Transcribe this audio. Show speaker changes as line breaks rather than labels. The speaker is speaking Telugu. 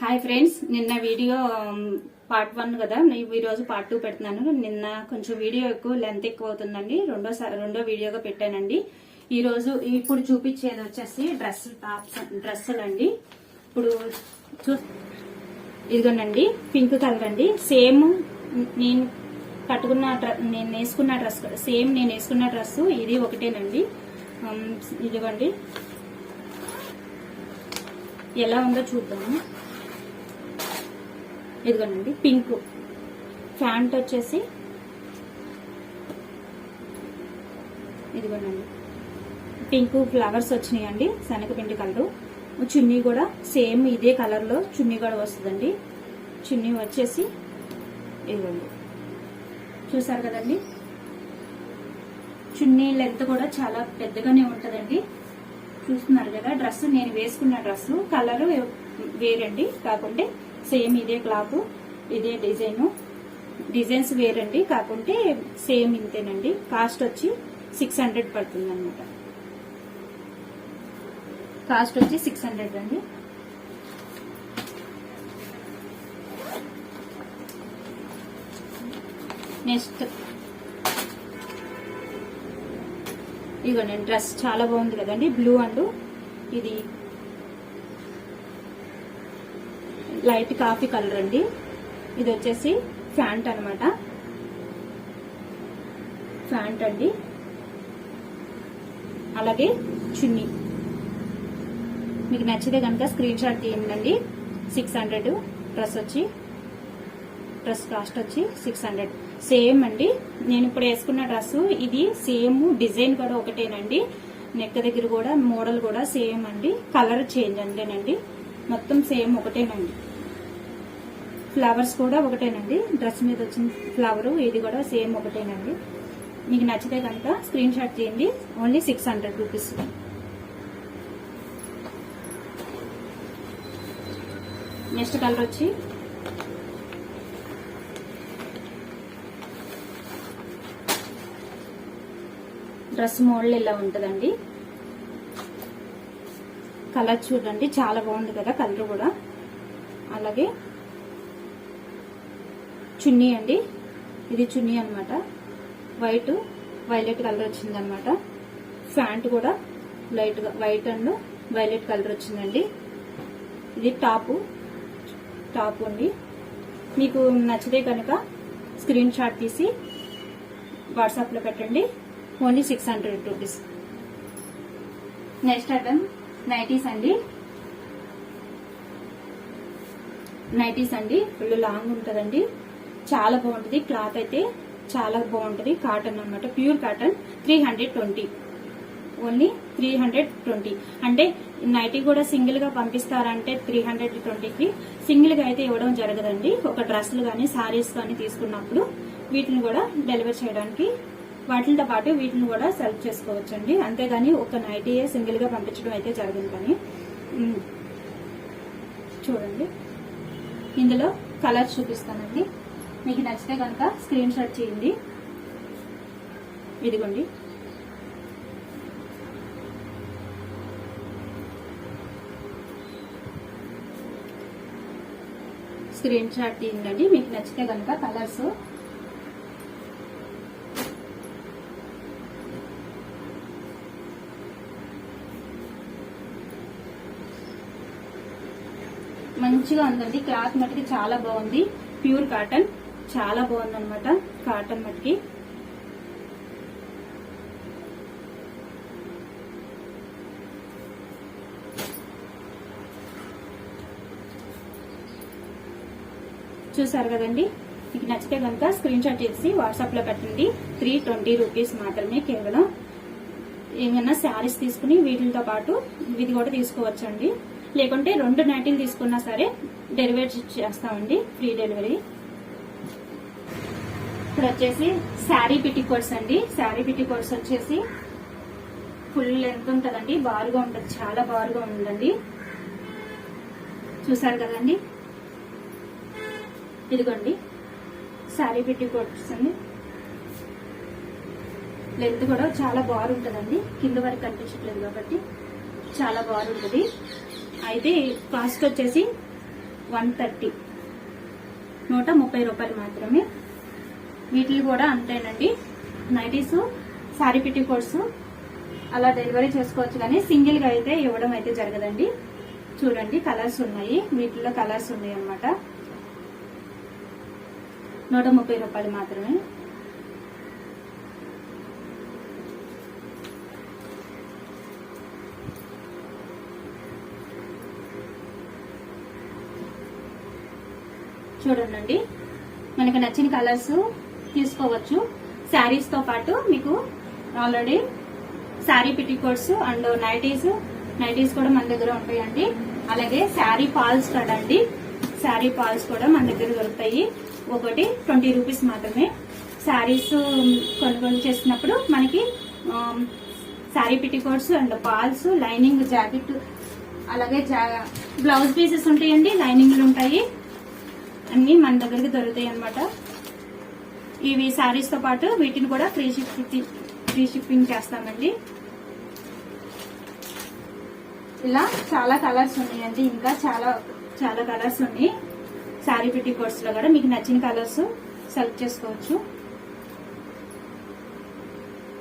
హాయ్ ఫ్రెండ్స్ నిన్న వీడియో పార్ట్ వన్ కదా నేను ఈరోజు పార్ట్ టూ పెడుతున్నాను. నిన్న కొంచెం వీడియో ఎక్కువ లెంత్ ఎక్కువ అవుతుందండి. రెండో రెండో వీడియోగా పెట్టానండి. ఈ రోజు ఇప్పుడు చూపించేది వచ్చేసి డ్రెస్ టాప్స్ డ్రెస్సులు అండి. ఇప్పుడు చూ ఇదిగోనండి పింక్ కలర్ అండి. సేమ్ నేను కట్టుకున్న నేను వేసుకున్న డ్రెస్ సేమ్ నేను వేసుకున్న డ్రెస్ ఇది ఒకటేనండి. ఇదిగోండి. ఎలా ఉందో చూద్దాము. ఇదిగోనండి పింక్. ఫ్యాంట్ వచ్చేసి ఇదిగోనండి. పింక్ ఫ్లవర్స్ వచ్చినాయండి శనగపిండి కలరు. చున్నీ కూడా సేమ్ ఇదే కలర్లో చున్నీ కూడా వస్తుందండి. చున్నీ వచ్చేసి ఇదిగోండి. చూసారు కదండి? చున్నీ లెంత్ కూడా చాలా పెద్దగానే ఉంటుందండి. చూస్తున్నారు కదా డ్రెస్ నేను వేసుకున్న డ్రెస్ కలర్ వేరండి కాకుంటే సేమ్ ఇదే క్లాత్ ఇదే డిజైన్ డిజైన్స్ వేరండి కాకుంటే సేమ్ ఇంతేనండి. కాస్ట్ వచ్చి సిక్స్ హండ్రెడ్ పడుతుంది అనమాట కాస్ట్ వచ్చి సిక్స్ హండ్రెడ్ అండి. నెక్స్ట్ ఇదిగోండి డ్రెస్ చాలా బాగుంది కదండి బ్లూ అండ్. ఇది లైట్ కాఫీ కలర్ అండి. ఇది వచ్చేసి ఫ్యాంట్ అన్నమాట. ఫ్యాంట్ అండి. అలాగే చున్నీ. మీకు నచ్చితే కనుక స్క్రీన్ షాట్ తీయండి. సిక్స్ హండ్రెడ్ డ్రెస్ వచ్చి డ్రెస్ కాస్ట్ వచ్చి సిక్స్ హండ్రెడ్. సేమ్ అండి. నేను ఇప్పుడు వేసుకున్న డ్రెస్ ఇది సేమ్ డిజైన్ కూడా ఒకటేనండి. నెక్ దగ్గర కూడా మోడల్ కూడా సేమ్ అండి. కలర్ చేంజ్ అంతేనండి మొత్తం సేమ్ ఒకటేనండి. ఫ్లవర్స్ కూడా ఒకటేనండి. డ్రెస్ మీద వచ్చిన ఫ్లవరు ఇది కూడా సేమ్ ఒకటేనండి. మీకు నచ్చితే కనుక స్క్రీన్ షాట్ తీయండి. Only six hundred rupees. Next colour వచ్చి డ్రెస్ మోడల్ ఇలా ఉంటుందండి. కలర్ చూడండి చాలా బాగుంది కదా కలర్ కూడా. అలాగే చున్నీ అండి. ఇది చున్నీ అన్నమాట. వైట్ వైలెట్ కలర్ వచ్చింది అనమాట ప్యాంట్ కూడా light white and violet colour వచ్చిందండి. ఇది టాపు టాప్ అండి. మీకు నచ్చితే కనుక స్క్రీన్ షాట్ తీసి వాట్సాప్లో పెట్టండి. Only six hundred rupees next item nighties అండి. నైటీస్ అండి ఫుల్ లాంగ్ ఉంటుందండి. చాలా బాగుంటుంది. క్లాత్ అయితే చాలా బాగుంటుంది. కాటన్ అనమాట pure cotton three hundred twenty. Only three hundred twenty. అంటే నైటీ కూడా సింగిల్గా పంపిస్తారంటే త్రీ హండ్రెడ్ ట్వంటీకి సింగిల్గా అయితే ఇవ్వడం జరగదండి. ఒక డ్రెస్సులు కానీ సారీస్ కానీ తీసుకున్నప్పుడు వీటిని కూడా డెలివరీ చేయడానికి వాటితో పాటు వీటిని కూడా సెలెక్ట్ చేసుకోవచ్చండి. అంతేగాని ఒక నైటీయే సింగిల్గా పంపించడం అయితే జరగదు కానీ. చూడండి. ఇందులో కలర్ చూపిస్తానండి. మీకు నచ్చితే కనుక స్క్రీన్ షాట్ చేయండి. ఇదిగోండి. స్క్రీన్ షాట్ తీయండి మీకు నచ్చితే కనుక కలర్స్ మంచిగా ఉందండి. క్లాత్ మట్టికి చాలా బాగుంది. Pure cotton. చాలా బాగుంది అనమాట కాటన్ మట్టికి చూసారు కదండి? మీకు నచ్చితే కనుక స్క్రీన్ షాట్ చేసి వాట్సాప్లో పెట్టండి. త్రీ ట్వంటీ రూపీస్ మాత్రమే కేవలం. ఏమైనా శారీస్ తీసుకుని వీటితో పాటు ఇది కూడా తీసుకోవచ్చండి. లేకుంటే రెండు నైటీలు తీసుకున్నా సరే డెలివరీ చేస్తామండి ఫ్రీ డెలివరీ ఇప్పుడు వచ్చేసి శారీ పిటికోట్స్ అండి. శారీ పిటికోట్స్ వచ్చేసి ఫుల్ లెంత్ ఉంటుందండి. బారుగా ఉంటుంది. చాలా బారుగా ఉందండి. చూసారు కదండి? ఇదిగోండి. శారీ పిటికోట్స్ అండి. లెంత్ కూడా చాలా బాగుంటుందండి కింద వరకు కనిపించట్లేదు కాబట్టి చాలా బాగుంటుంది అయితే కాస్ట్ వచ్చేసి వన్ థర్టీ. నూట ముప్పై రూపాయలు మాత్రమే. వీటిని కూడా అంతేనండి. నైటీస్ శారీ పిట్టి అలా డెలివరీ చేసుకోవచ్చు కానీ సింగిల్గా అయితే ఇవ్వడం అయితే జరగదండి. చూడండి కలర్స్ ఉన్నాయి. వీటిలో కలర్స్ ఉన్నాయి అన్నమాట నూట ముప్పై రూపాయలు మాత్రమే. చూడండి మనకి నచ్చిన కలర్స్ తీసుకోవచ్చు. శారీస్తో పాటు మీకు already sari petticoats and nighties nighties కూడా మన దగ్గర ఉంటాయండి. అలాగే శారీ పాల్స్ కదండి శారీ పాల్స్ కూడా మన దగ్గర దొరుకుతాయి. ఒకటి ట్వంటీ రూపీస్ మాత్రమే. శారీస్ um, కొనుగోలు చేసినప్పుడు మనకి sari petticoats and falls lining jacket అలాగే జా- బ్లౌజ్ పీసెస్ ఉంటాయండి. లైనింగ్లు ఉంటాయి. అన్ని మన దగ్గరికి దొరుకుతాయి అన్నమాట. ఇవి శారీస్తో పాటు వీటిని కూడా ఫ్రీ షిప్పింగ్ ఫ్రీ షిప్పింగ్ చేస్తామండి. ఇలా చాలా కలర్స్ ఉన్నాయండి. ఇంకా చాలా చాలా కలర్స్ ఉన్నాయి. శారీ పిట్టి కోర్స్లో కూడా మీకు నచ్చిన కలర్స్ సెలెక్ట్ చేసుకోవచ్చు.